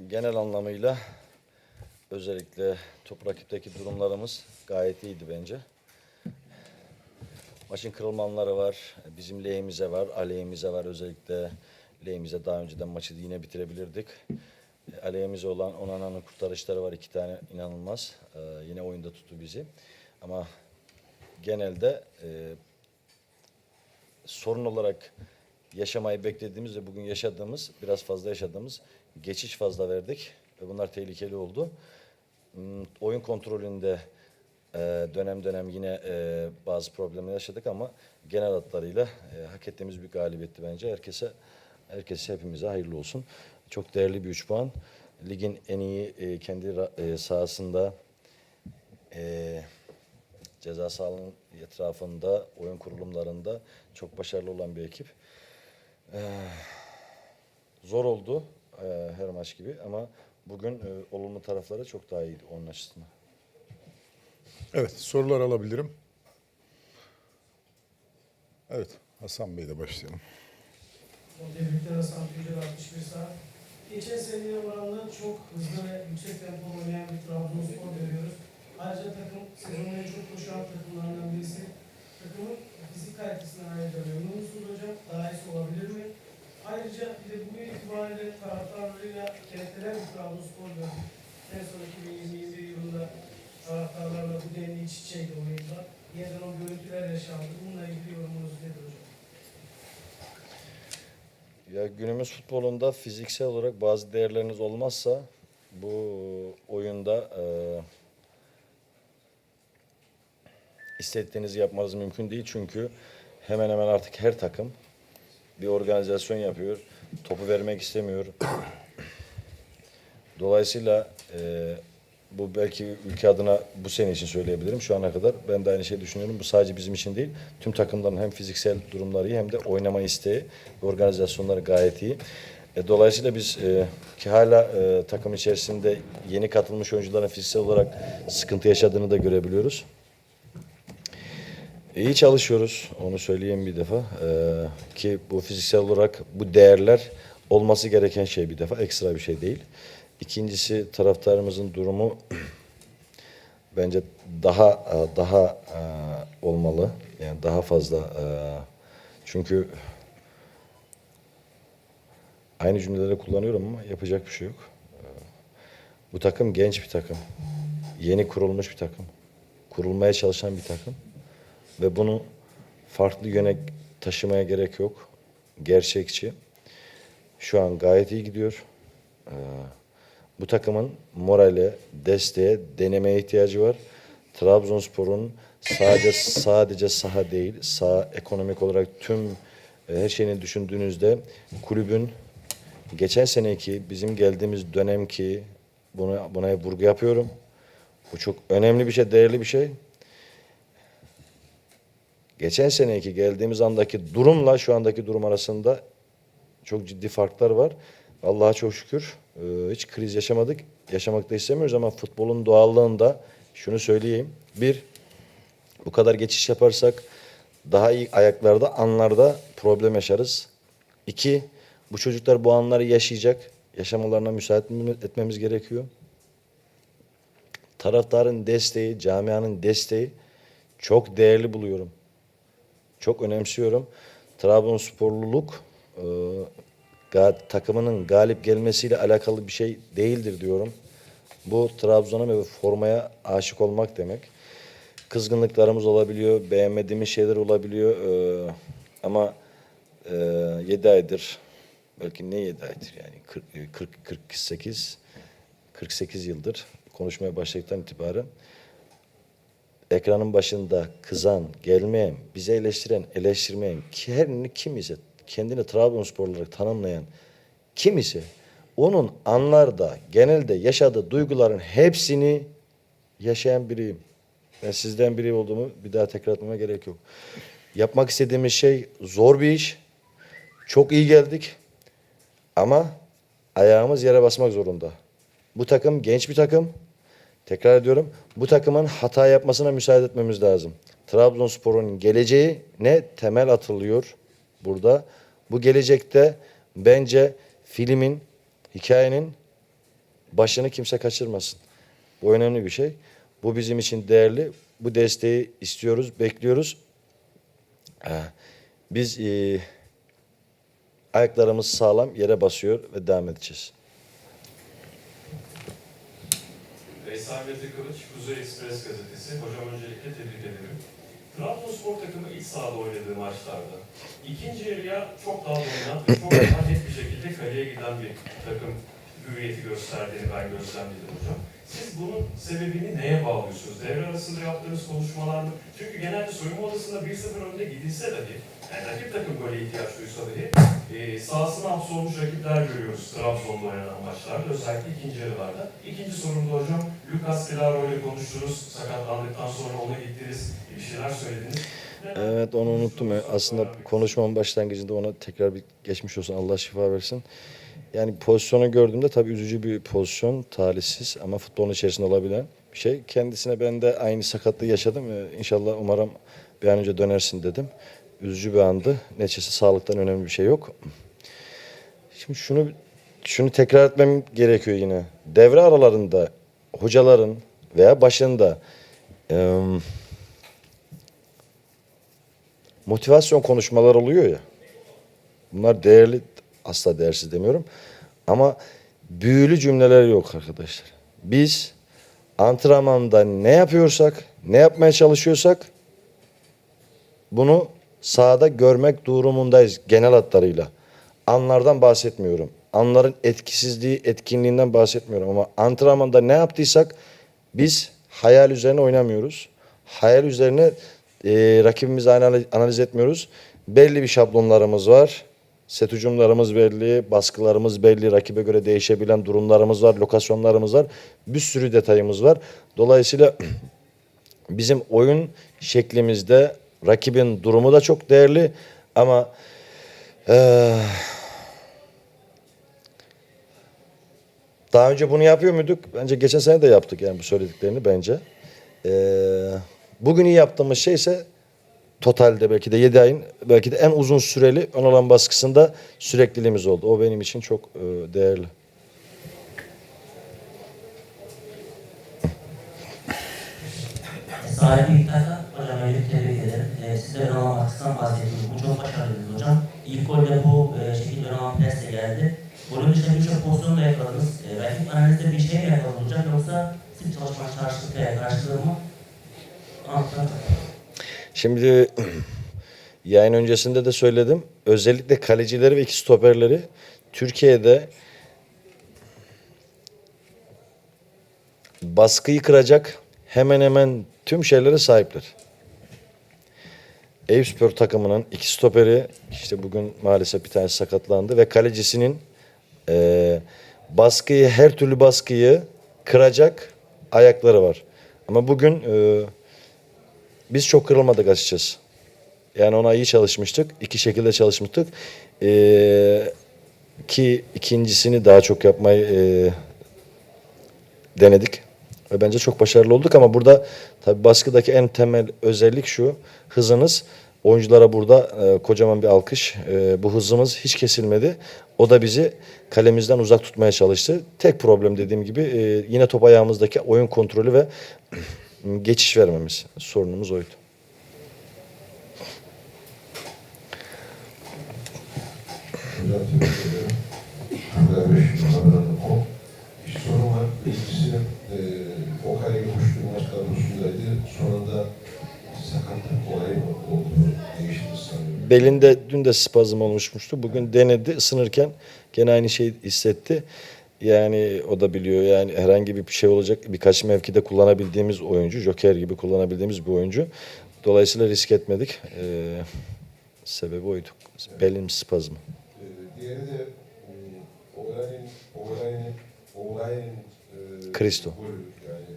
Genel anlamıyla özellikle top rakipteki durumlarımız gayet iyiydi bence. Maçın kırılma anları var. Bizim lehimize var, aleyhimize var. Özellikle lehimize daha önceden maçı yine bitirebilirdik. E, Aleyhimize olan Onana'nın kurtarışları var. iki tane inanılmaz. Ee, yine oyunda tuttu bizi. Ama genelde e, sorun olarak yaşamayı beklediğimiz ve bugün yaşadığımız, biraz fazla yaşadığımız geçiş fazla verdik. Ve bunlar tehlikeli oldu. Hmm, Oyun kontrolünde e, dönem dönem yine e, bazı problemler yaşadık ama genel hatlarıyla e, hak ettiğimiz bir galibiyetti bence. Herkese herkese hepimize hayırlı olsun. Çok değerli bir üç puan. Ligin en iyi kendi sahasında ceza sahanın etrafında, oyun kurulumlarında çok başarılı olan bir ekip. Zor oldu e, her maç gibi ama bugün e, olumlu tarafları çok daha iyiydi onun açısından. Evet, sorular alabilirim. Evet, Hasan Bey'le başlayalım. Tebrikler Hasan Tüccar 61 saat. Geçen seneye oranla çok hızlı ve yüksek tempo oynayan bir Trabzonspor görüyoruz. Ayrıca takım sezonun en çok koşan takımlarından birisi. Takımın fizik kalitesine ayrıca memnun musunuz hocam? Daha iyisi olabilir mi? Ayrıca bir de bugün itibariyle taraftarlarıyla kentlenen bir Trabzonspor gördük. En son 2021 yılında taraftarlarla bu denli iç içeydi oyunda. Yeniden o görüntüler yaşandı. Bununla ilgili yorumunuz nedir hocam? Ya günümüz futbolunda fiziksel olarak bazı değerleriniz olmazsa bu oyunda e, istediğinizi yapmanız mümkün değil çünkü hemen hemen artık her takım bir organizasyon yapıyor. Topu vermek istemiyor. Dolayısıyla e, bu belki ülke adına bu sene için söyleyebilirim. Şu ana kadar ben de aynı şeyi düşünüyorum. Bu sadece bizim için değil. Tüm takımların hem fiziksel durumları iyi hem de oynama isteği ve organizasyonları gayet iyi. E, dolayısıyla biz e, ki hala e, takım içerisinde yeni katılmış oyuncuların fiziksel olarak sıkıntı yaşadığını da görebiliyoruz. İyi çalışıyoruz, onu söyleyeyim bir defa. Ee, ki bu fiziksel olarak bu değerler olması gereken şey bir defa, ekstra bir şey değil. İkincisi taraftarımızın durumu bence daha e, daha e, olmalı. Yani daha fazla e, çünkü aynı cümleleri kullanıyorum ama yapacak bir şey yok. Ee, Bu takım genç bir takım. Yeni kurulmuş bir takım. Kurulmaya çalışan bir takım. Ve bunu farklı yöne taşımaya gerek yok. Gerçekçi. Şu an gayet iyi gidiyor. Ee, bu takımın morale, desteğe, denemeye ihtiyacı var. Trabzonspor'un sadece sadece saha değil, saha ekonomik olarak tüm e, her şeyini düşündüğünüzde kulübün geçen seneki bizim geldiğimiz dönemki buna buna vurgu yapıyorum. Bu çok önemli bir şey, değerli bir şey geçen seneki geldiğimiz andaki durumla şu andaki durum arasında çok ciddi farklar var. Allah'a çok şükür e, hiç kriz yaşamadık. Yaşamak da istemiyoruz ama futbolun doğallığında şunu söyleyeyim. Bir, bu kadar geçiş yaparsak daha iyi ayaklarda, anlarda problem yaşarız. İki, bu çocuklar bu anları yaşayacak. Yaşamalarına müsaade etmemiz gerekiyor. Taraftarın desteği, camianın desteği çok değerli buluyorum çok önemsiyorum. Trabzonsporluluk e, takımının galip gelmesiyle alakalı bir şey değildir diyorum. Bu Trabzon'a ve formaya aşık olmak demek. Kızgınlıklarımız olabiliyor, beğenmediğimiz şeyler olabiliyor. e, ama e, 7 aydır, belki ne 7 aydır yani 40, 40 48 48 yıldır konuşmaya başladıktan itibaren ekranın başında kızan, gelmeyen, bizi eleştiren, eleştirmeyen, her kim ise kendini Trabzonspor olarak tanımlayan kim ise onun anlarda, genelde yaşadığı duyguların hepsini yaşayan biriyim. Ben sizden biri olduğumu bir daha tekrar etmeme gerek yok. Yapmak istediğimiz şey zor bir iş. Çok iyi geldik. Ama ayağımız yere basmak zorunda. Bu takım genç bir takım. Tekrar ediyorum. Bu takımın hata yapmasına müsaade etmemiz lazım. Trabzonspor'un geleceği ne temel atılıyor burada. Bu gelecekte bence filmin, hikayenin Başını kimse kaçırmasın. Bu önemli bir şey. Bu bizim için değerli. Bu desteği istiyoruz, bekliyoruz. Biz e, ayaklarımız sağlam yere basıyor ve devam edeceğiz. Mete Kılıç, Kuzey Ekspres Gazetesi. Hocam öncelikle tebrik ederim. Trabzonspor takımı iç sahada oynadığı maçlarda ikinci yarıya çok daha dominant ve çok daha net bir şekilde kaleye giden bir takım hüviyeti gösterdiğini ben gözlemledim hocam. Siz bunun sebebini neye bağlıyorsunuz? Devre arasında yaptığınız konuşmalar mı? Çünkü genelde soyunma odasında 1-0 önde gidilse dahi, yani rakip takım böyle ihtiyaç duysa dahi, e, sahasına hapsolmuş rakipler görüyoruz Trabzon'da oynanan maçlarda, özellikle ikinci yarılarda. İkinci sorum da hocam, Lucas Claro ile konuştunuz, sakatlandıktan sonra ona gittiniz, bir şeyler söylediniz. Evet onu unuttum. Aslında konuşmamın başlangıcında ona tekrar bir geçmiş olsun. Allah şifa versin. Yani pozisyonu gördüğümde tabii üzücü bir pozisyon, talihsiz ama futbolun içerisinde olabilen bir şey. Kendisine ben de aynı sakatlığı yaşadım. Ee, İnşallah umarım bir an önce dönersin dedim. Üzücü bir andı. Neticesi sağlıktan önemli bir şey yok. Şimdi şunu şunu tekrar etmem gerekiyor yine. Devre aralarında hocaların veya başında eee motivasyon konuşmalar oluyor ya. Bunlar değerli, asla değersiz demiyorum. Ama büyülü cümleler yok arkadaşlar. Biz antrenmanda ne yapıyorsak, ne yapmaya çalışıyorsak bunu sahada görmek durumundayız genel hatlarıyla. Anlardan bahsetmiyorum. Anların etkisizliği, etkinliğinden bahsetmiyorum ama antrenmanda ne yaptıysak biz hayal üzerine oynamıyoruz. Hayal üzerine e, rakibimizi analiz, analiz etmiyoruz. Belli bir şablonlarımız var. Set hücumlarımız belli, baskılarımız belli, rakibe göre değişebilen durumlarımız var, lokasyonlarımız var. Bir sürü detayımız var. Dolayısıyla bizim oyun şeklimizde rakibin durumu da çok değerli ama eee, daha önce bunu yapıyor muyduk? Bence geçen sene de yaptık yani bu söylediklerini bence. Eee, bugün iyi yaptığımız şey ise totalde belki de 7 ayın belki de en uzun süreli ön alan baskısında sürekliliğimiz oldu. O benim için çok eee, değerli. Sahibi İlkay'da hocam öncelikle tebrik ederim. Ee, siz de ön alan baskısından. Bu çok başarılıydınız hocam. İlk golde bu e, şekilde ön alan presle geldi. Golün dışında birçok pozisyonu da yakaladınız. E, belki analizde bir şey mi yakaladınız hocam yoksa siz çalışma karşılıklı karşılığı mı? Şimdi yayın öncesinde de söyledim. Özellikle kalecileri ve iki stoperleri Türkiye'de baskıyı kıracak hemen hemen tüm şeylere sahipler. Eyüpspor takımının iki stoperi işte bugün maalesef bir tanesi sakatlandı ve kalecisinin eee, baskıyı her türlü baskıyı kıracak ayakları var. Ama bugün eee, biz çok kırılmadık açıkçası. Yani ona iyi çalışmıştık. iki şekilde çalışmıştık. Ee, ki ikincisini daha çok yapmayı ee, denedik. Ve bence çok başarılı olduk ama burada tabii baskıdaki en temel özellik şu. Hızınız. Oyunculara burada ee, kocaman bir alkış. Ee, bu hızımız hiç kesilmedi. O da bizi kalemizden uzak tutmaya çalıştı. Tek problem dediğim gibi ee, yine top ayağımızdaki oyun kontrolü ve geçiş vermemiz. Sorunumuz oydu. Hocam tebrik ederim. Haber 5 numaralı o. Bir sorun var. Birincisi e, Okay Yokuşlu maç kadrosundaydı. Sonunda sakatlık olayı mı oldu? Değişti sanıyorum. Belinde dün de spazm olmuşmuştu. Bugün denedi ısınırken gene aynı şeyi hissetti. Yani o da biliyor yani herhangi bir şey olacak birkaç mevkide kullanabildiğimiz oyuncu. Joker gibi kullanabildiğimiz bir oyuncu. Dolayısıyla risk etmedik. Ee, sebebi oydu. Belin spazmı. E, diğeri de Oğlay'ın e, yani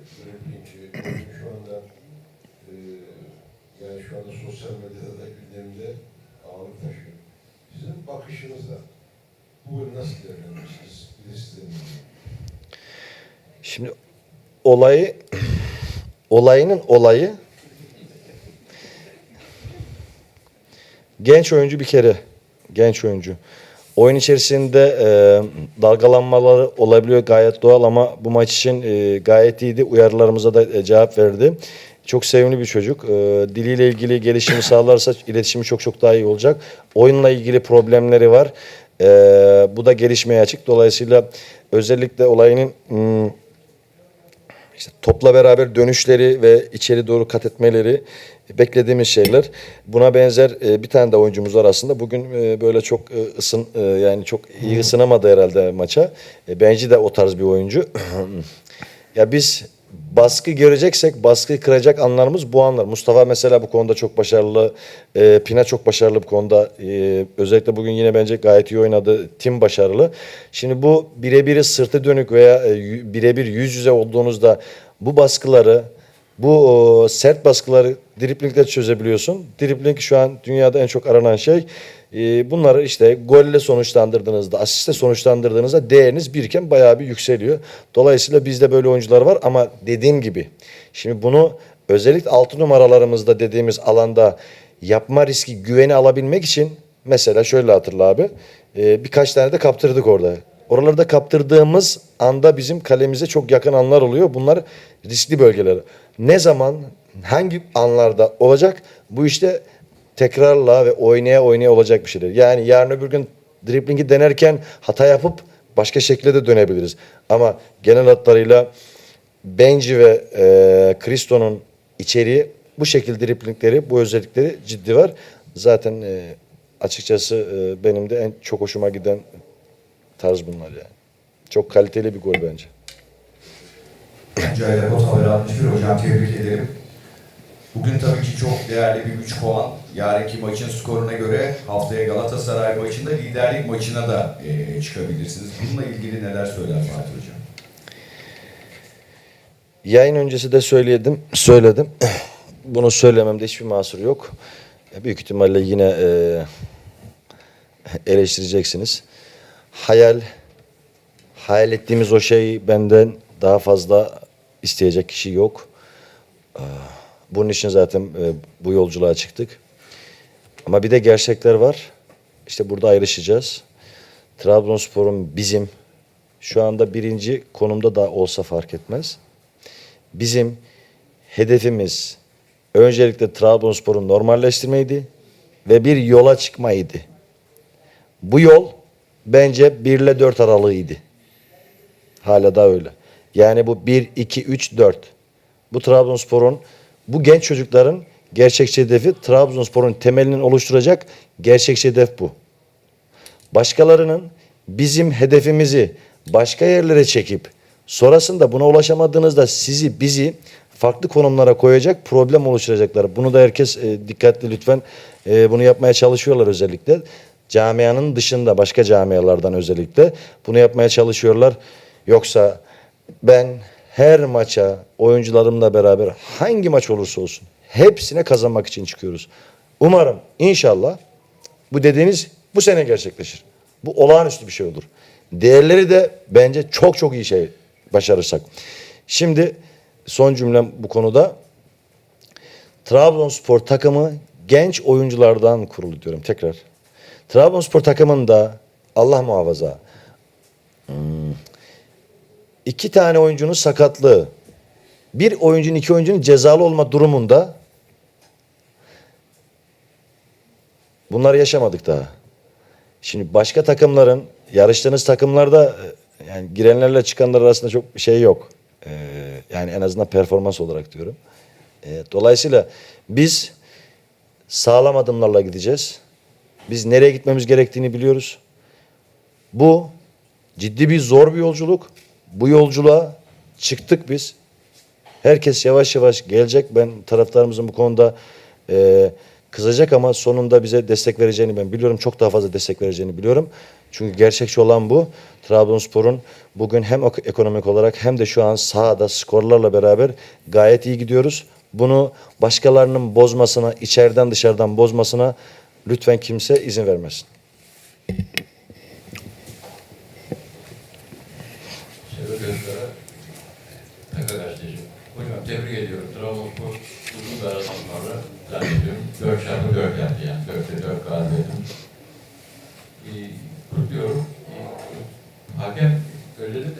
bu nasıl değerlendirirsiniz? Şimdi olayı olayının olayı genç oyuncu bir kere genç oyuncu. Oyun içerisinde e, dalgalanmaları olabiliyor gayet doğal ama bu maç için e, gayet iyiydi. Uyarılarımıza da e, cevap verdi. Çok sevimli bir çocuk. E, diliyle ilgili gelişimi sağlarsa iletişimi çok çok daha iyi olacak. Oyunla ilgili problemleri var. E, bu da gelişmeye açık. Dolayısıyla özellikle olayının hmm, işte topla beraber dönüşleri ve içeri doğru kat etmeleri beklediğimiz şeyler. Buna benzer e, bir tane de oyuncumuz var aslında. Bugün e, böyle çok e, ısın e, yani çok iyi ısınamadı herhalde maça. E, Benji de o tarz bir oyuncu. ya biz baskı göreceksek baskıyı kıracak anlarımız bu anlar. Mustafa mesela bu konuda çok başarılı. E, Pina çok başarılı bu konuda. E, özellikle bugün yine bence gayet iyi oynadı. Tim başarılı. Şimdi bu birebir sırtı dönük veya e, birebir yüz yüze olduğunuzda bu baskıları bu sert baskıları driplingle çözebiliyorsun. Dripling şu an dünyada en çok aranan şey. Ee, bunları işte golle sonuçlandırdığınızda, asiste sonuçlandırdığınızda değeriniz birken bayağı bir yükseliyor. Dolayısıyla bizde böyle oyuncular var ama dediğim gibi şimdi bunu özellikle altı numaralarımızda dediğimiz alanda yapma riski güveni alabilmek için mesela şöyle hatırla abi e, birkaç tane de kaptırdık orada. Oralarda kaptırdığımız anda bizim kalemize çok yakın anlar oluyor. Bunlar riskli bölgeler. Ne zaman, hangi anlarda olacak? Bu işte tekrarla ve oynaya oynaya olacak bir şeyler. Yani yarın öbür gün driblingi denerken hata yapıp başka şekilde de dönebiliriz. Ama genel hatlarıyla Benji ve e, Kristo'nun içeriği bu şekilde driplingleri, bu özellikleri ciddi var. Zaten e, açıkçası e, benim de en çok hoşuma giden tarz bunlar yani. Çok kaliteli bir gol bence. Cahil Repot Haber 61 hocam tebrik ederim. Bugün tabii ki çok değerli bir 3 puan. Yarınki maçın skoruna göre haftaya Galatasaray maçında liderlik maçına da eee, çıkabilirsiniz. Bununla ilgili neler söyler Fatih Hocam? Yayın öncesi de söyledim, söyledim. Bunu söylememde hiçbir mahsur yok. E, Büyük ihtimalle yine e, eleştireceksiniz. Hayal, hayal ettiğimiz o şeyi benden daha fazla isteyecek kişi yok. E, Bunun için zaten e, bu yolculuğa çıktık. Ama bir de gerçekler var. İşte burada ayrışacağız. Trabzonspor'un bizim şu anda birinci konumda da olsa fark etmez. Bizim hedefimiz öncelikle Trabzonspor'u normalleştirmeydi ve bir yola çıkmaydı. Bu yol bence 1 ile 4 aralığıydı. Hala da öyle. Yani bu 1, 2, 3, 4. Bu Trabzonspor'un, bu genç çocukların gerçekçi hedefi Trabzonspor'un temelini oluşturacak gerçekçi hedef bu. Başkalarının bizim hedefimizi başka yerlere çekip sonrasında buna ulaşamadığınızda sizi bizi farklı konumlara koyacak problem oluşturacaklar. Bunu da herkes e, dikkatli lütfen e, bunu yapmaya çalışıyorlar özellikle. Camianın dışında başka camialardan özellikle bunu yapmaya çalışıyorlar. Yoksa ben her maça oyuncularımla beraber hangi maç olursa olsun hepsine kazanmak için çıkıyoruz. Umarım inşallah bu dediğiniz bu sene gerçekleşir. Bu olağanüstü bir şey olur. Değerleri de bence çok çok iyi şey başarırsak. Şimdi son cümlem bu konuda. Trabzonspor takımı genç oyunculardan kurulu diyorum tekrar. Trabzonspor takımında Allah muhafaza hmm, iki tane oyuncunun sakatlığı, bir oyuncunun iki oyuncunun cezalı olma durumunda bunları yaşamadık daha. Şimdi başka takımların yarıştığınız takımlarda e, yani girenlerle çıkanlar arasında çok şey yok. Ee, yani en azından performans olarak diyorum. Ee, dolayısıyla biz sağlam adımlarla gideceğiz. Biz nereye gitmemiz gerektiğini biliyoruz. Bu ciddi bir zor bir yolculuk. Bu yolculuğa çıktık biz. Herkes yavaş yavaş gelecek. Ben taraftarımızın bu konuda e, kızacak ama sonunda bize destek vereceğini ben biliyorum. Çok daha fazla destek vereceğini biliyorum. Çünkü gerçekçi olan bu. Trabzonspor'un bugün hem ek- ekonomik olarak hem de şu an sahada skorlarla beraber gayet iyi gidiyoruz. Bunu başkalarının bozmasına, içeriden dışarıdan bozmasına Lütfen kimse izin vermesin. Hocam tebrik ediyorum. Trabzonspor uzun bir aradan sonra zannediyorum. 4 çarpı 4 yaptı yani. 4'te 4 galibiyetim.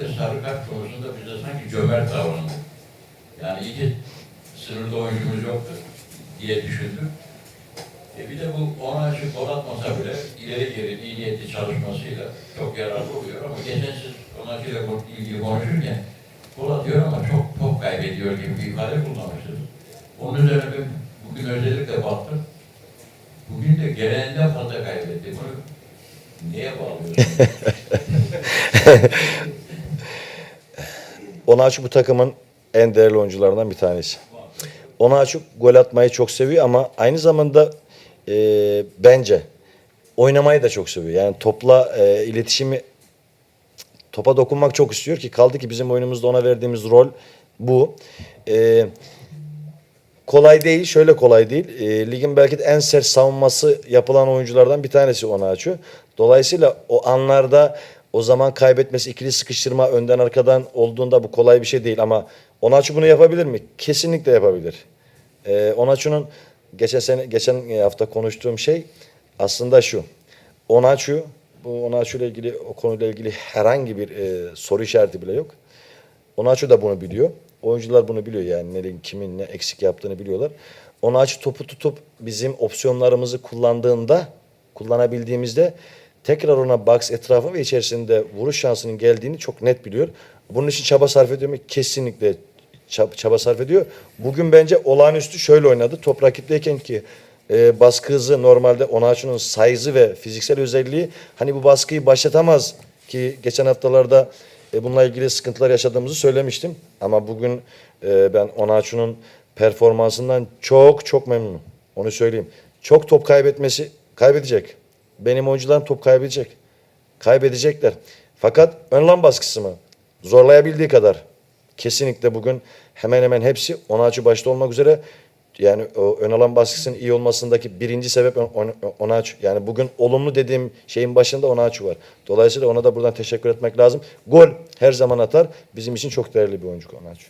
Ee, sarı kart konusunda bize sanki cömert davrandı. Yani iyice sınırda oyuncumuz yoktu diye düşündüm. Geri iyi niyetli çalışmasıyla çok yararlı oluyor ama geçen siz ona açıyla ilgili konuşurken gol atıyor ama çok top kaybediyor gibi bir ifade kullanmıştınız. Onun üzerine ben bugün özellikle baktım. Bugün de gereğinden fazla kaybetti. Bunu neye bağlıyorsunuz? Onaçu bu takımın en değerli oyuncularından bir tanesi. Onaçu gol atmayı çok seviyor ama aynı zamanda e, bence oynamayı da çok seviyor. Yani topla e, iletişimi topa dokunmak çok istiyor ki kaldı ki bizim oyunumuzda ona verdiğimiz rol bu. E, kolay değil, şöyle kolay değil. E, ligin belki de en sert savunması yapılan oyunculardan bir tanesi Onaçu. Dolayısıyla o anlarda o zaman kaybetmesi, ikili sıkıştırma önden arkadan olduğunda bu kolay bir şey değil ama Onaçu bunu yapabilir mi? Kesinlikle yapabilir. Ee, Onaçu'nun geçen sene geçen hafta konuştuğum şey aslında şu. Onaçu bu Onaçu ile ilgili o konuyla ilgili herhangi bir e, soru işareti bile yok. Onaçu da bunu biliyor. Oyuncular bunu biliyor yani nerenin kimin ne eksik yaptığını biliyorlar. Onaçu topu tutup bizim opsiyonlarımızı kullandığında, kullanabildiğimizde tekrar ona box etrafı ve içerisinde vuruş şansının geldiğini çok net biliyor. Bunun için çaba sarf ediyor mu? Kesinlikle çab- çaba sarf ediyor. Bugün bence olağanüstü şöyle oynadı. Top rakipteyken ki e, baskı hızı normalde Onaçu'nun size'ı ve fiziksel özelliği hani bu baskıyı başlatamaz ki geçen haftalarda e, bununla ilgili sıkıntılar yaşadığımızı söylemiştim. Ama bugün e, ben Onaçu'nun performansından çok çok memnunum. Onu söyleyeyim. Çok top kaybetmesi kaybedecek. Benim oyuncularım top kaybedecek. Kaybedecekler. Fakat ön lan baskısı mı? Zorlayabildiği kadar. Kesinlikle bugün hemen hemen hepsi Onaçu başta olmak üzere yani o ön alan baskısının iyi olmasındaki birinci sebep On- On- Onaçu. Yani bugün olumlu dediğim şeyin başında Onaçu var. Dolayısıyla ona da buradan teşekkür etmek lazım. Gol her zaman atar. Bizim için çok değerli bir oyuncu Onaçu.